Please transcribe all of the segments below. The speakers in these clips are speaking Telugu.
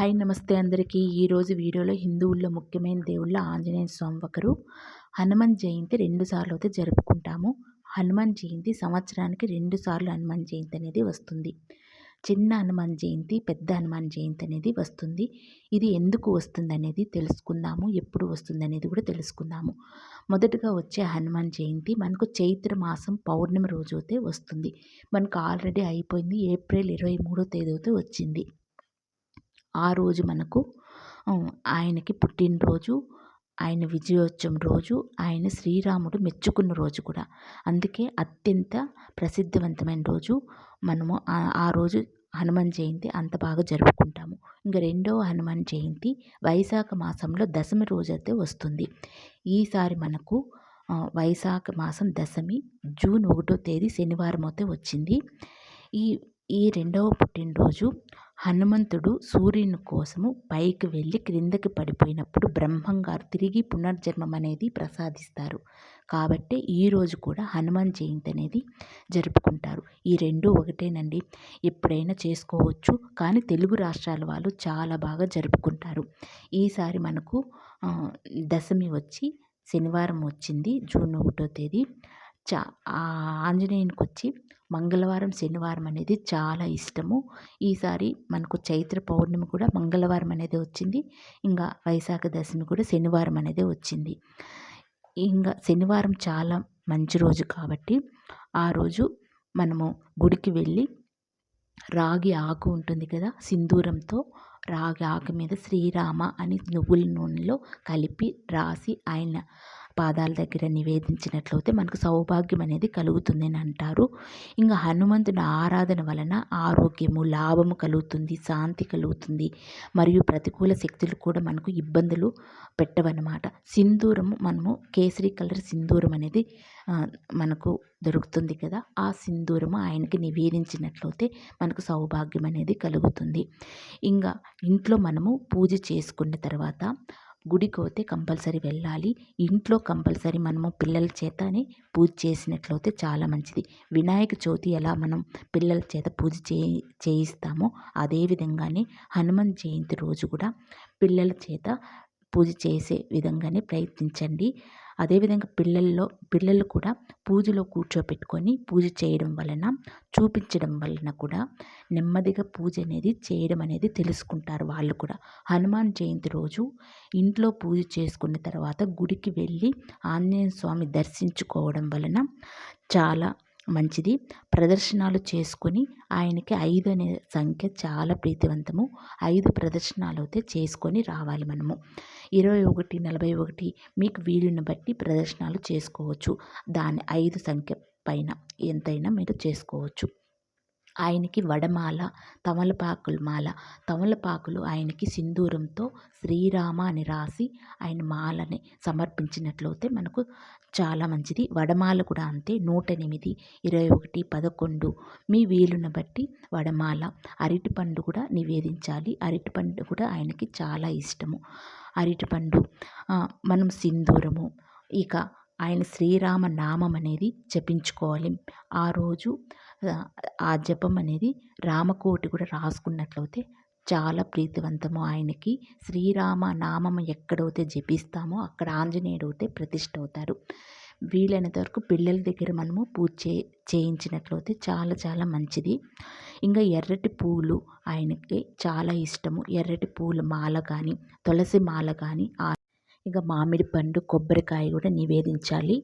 హాయ్ నమస్తే అందరికీ. ఈరోజు వీడియోలో హిందువుల్లో ముఖ్యమైన దేవుళ్ళ ఆంజనేయ స్వామి ఒకరు. హనుమాన్ జయంతి రెండు సార్లు అయితే జరుపుకుంటాము. హనుమాన్ జయంతి సంవత్సరానికి రెండు సార్లు హనుమాన్ జయంతి అనేది వస్తుంది. చిన్న హనుమాన్ జయంతి పెద్ద హనుమాన్ జయంతి అనేది వస్తుంది. ఇది ఎందుకు వస్తుంది అనేది తెలుసుకుందాము. ఎప్పుడు వస్తుంది అనేది కూడా తెలుసుకుందాము. మొదటగా వచ్చే హనుమాన్ జయంతి మనకు చైత్ర మాసం పౌర్ణమి రోజు అయితే వస్తుంది. మనకు ఆల్రెడీ అయిపోయింది. ఏప్రిల్ ఇరవై మూడో తేదీ అయితే వచ్చింది. ఆ రోజు మనకు ఆయనకి పుట్టినరోజు ఆయన విజయోత్సవం రోజు ఆయన శ్రీరాముడు మెచ్చుకున్న రోజు కూడా. అందుకే అత్యంత ప్రసిద్ధవంతమైన రోజు మనము ఆ రోజు హనుమాన్ జయంతి అంత బాగా జరుపుకుంటాము. ఇంకా రెండవ హనుమాన్ జయంతి వైశాఖ మాసంలో దశమి రోజు అయితే వస్తుంది. ఈసారి మనకు వైశాఖ మాసం దశమి జూన్ ఒకటో తేదీ శనివారం అయితే వచ్చింది. ఈ ఈ రెండవ పుట్టినరోజు హనుమంతుడు సూర్యుని కోసము పైకి వెళ్ళి క్రిందకి పడిపోయినప్పుడు బ్రహ్మంగారు తిరిగి పునర్జన్మం అనేది ప్రసాదిస్తారు. కాబట్టి ఈరోజు కూడా హనుమాన్ జయంతి అనేది జరుపుకుంటారు. ఈ రెండు ఒకటేనండి. ఎప్పుడైనా చేసుకోవచ్చు. కానీ తెలుగు రాష్ట్రాల వాళ్ళు చాలా బాగా జరుపుకుంటారు. ఈసారి మనకు దశమి వచ్చి శనివారం వచ్చింది జూన్ ఒకటో తేదీ. చా ఆంజనేయునికి వచ్చి మంగళవారం శనివారం అనేది చాలా ఇష్టము. ఈసారి మనకు చైత్ర పౌర్ణమి కూడా మంగళవారం అనేది వచ్చింది. ఇంకా వైశాఖ దశమి కూడా శనివారం అనేది వచ్చింది. ఇంకా శనివారం చాలా మంచి రోజు కాబట్టి ఆ రోజు మనము గుడికి వెళ్ళి రాగి ఆకు ఉంటుంది కదా సింధూరంతో రాగి ఆకు మీద శ్రీరామ అని నువ్వుల నూనెలో కలిపి రాసి ఆయన పాదాల దగ్గర నివేదించినట్లయితే మనకు సౌభాగ్యం అనేది కలుగుతుంది అని అంటారు. ఇంకా హనుమంతుని ఆరాధన వలన ఆరోగ్యము లాభము కలుగుతుంది శాంతి కలుగుతుంది. మరియు ప్రతికూల శక్తులు కూడా మనకు ఇబ్బందులు పెట్టవన్నమాట. సింధూరము మనము కేసరి కలర్ సింధూరం అనేది మనకు దొరుకుతుంది కదా. ఆ సింధూరము ఆయనకి నివేదించినట్లయితే మనకు సౌభాగ్యం అనేది కలుగుతుంది. ఇంకా ఇంట్లో మనము పూజ చేసుకున్న తర్వాత గుడికి పోతే కంపల్సరీ వెళ్ళాలి. ఇంట్లో కంపల్సరీ మనము పిల్లల చేతనే పూజ చేసినట్లయితే చాలా మంచిది. వినాయక చవితి ఎలా మనం పిల్లల చేత పూజ చేయి చేయిస్తామో అదేవిధంగానే హనుమాన్ జయంతి రోజు కూడా పిల్లల చేత పూజ చేసే విధంగానే ప్రయత్నించండి. అదేవిధంగా పిల్లల్లో పిల్లలు కూడా పూజలో కూర్చోపెట్టుకొని పూజ చేయడం వలన చూపించడం వలన కూడా నెమ్మదిగా పూజ అనేది చేయడం అనేది తెలుసుకుంటారు వాళ్ళు కూడా. హనుమాన్ జయంతి రోజు ఇంట్లో పూజ చేసుకున్న తర్వాత గుడికి వెళ్ళి ఆంజనేయ స్వామి దర్శించుకోవడం వలన చాలా మంచిది. ప్రదర్శనలు చేసుకొని ఆయనకి ఐదు అనే సంఖ్య చాలా ప్రీతివంతము. ఐదు ప్రదర్శనలు అయితే చేసుకొని రావాలి మనము. ఇరవై ఒకటి నలభై ఒకటి మీకు వీలుని బట్టి ప్రదర్శనలు చేసుకోవచ్చు. దాని ఐదు సంఖ్య పైన ఎంతైనా మీరు చేసుకోవచ్చు. ఆయనకి వడమాల తమలపాకుల మాల. తమలపాకులు ఆయనకి సింధూరంతో శ్రీరామ అని రాసి ఆయన మాలని సమర్పించినట్లయితే మనకు చాలా మంచిది. వడమాల కూడా అంతే. నూట ఎనిమిది ఇరవై ఒకటి పదకొండు మీ వీలును బట్టి వడమాల. అరటిపండు కూడా నివేదించాలి. అరటిపండు కూడా ఆయనకి చాలా ఇష్టము. అరటిపండు మనం సింధూరము. ఇక ఆయన శ్రీరామ నామం అనేది జపించుకోవాలి. ఆ రోజు ఆ జపం అనేది రామకోటి కూడా రాసుకున్నట్లయితే చాలా ప్రీతివంతము. ఆయనకి శ్రీరామ నామం ఎక్కడైతే జపిస్తామో అక్కడ ఆంజనేయుడు అయితే ప్రతిష్ఠ అవుతారు. వీలైనంత వరకు పిల్లల దగ్గర మనము పూజ చే చేయించినట్లయితే చాలా చాలా మంచిది. ఇంకా ఎర్రటి పూలు ఆయనకి చాలా ఇష్టము. ఎర్రటి పూల మాల కానీ తులసి మాల కానీ ఇంకా మామిడి పండు కొబ్బరికాయ కూడా నివేదించాలి.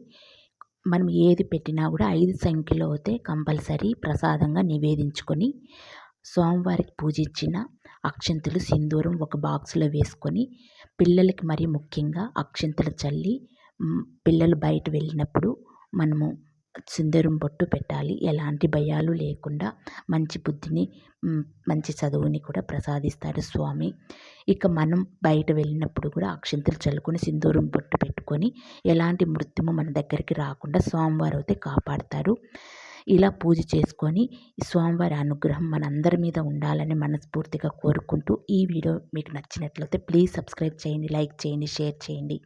మనం ఏది పెట్టినా కూడా ఐదు సంఖ్యలో అయితే కంపల్సరీ ప్రసాదంగా నివేదించుకొని స్వామివారికి పూజించిన అక్షంతులు సింధూరం ఒక బాక్స్లో వేసుకొని పిల్లలకి మరీ ముఖ్యంగా అక్షంతులు చల్లి పిల్లలు బయట వెళ్ళినప్పుడు మనము సింధూరం బొట్టు పెట్టాలి. ఎలాంటి భయాలు లేకుండా మంచి బుద్ధిని మంచి చదువుని కూడా ప్రసాదిస్తాడు స్వామి. ఇక మనం బయట వెళ్ళినప్పుడు కూడా అక్షింతలు చల్లుకొని సింధూరం బొట్టు పెట్టుకొని ఎలాంటి మృత్యుము మన దగ్గరికి రాకుండా స్వామివారు అయితే కాపాడతారు. ఇలా పూజ చేసుకొని స్వామివారి అనుగ్రహం మనందరి మీద ఉండాలని మనస్ఫూర్తిగా కోరుకుంటూ ఈ వీడియో మీకు నచ్చినట్లయితే ప్లీజ్ సబ్స్క్రైబ్ చేయండి లైక్ చేయండి షేర్ చేయండి.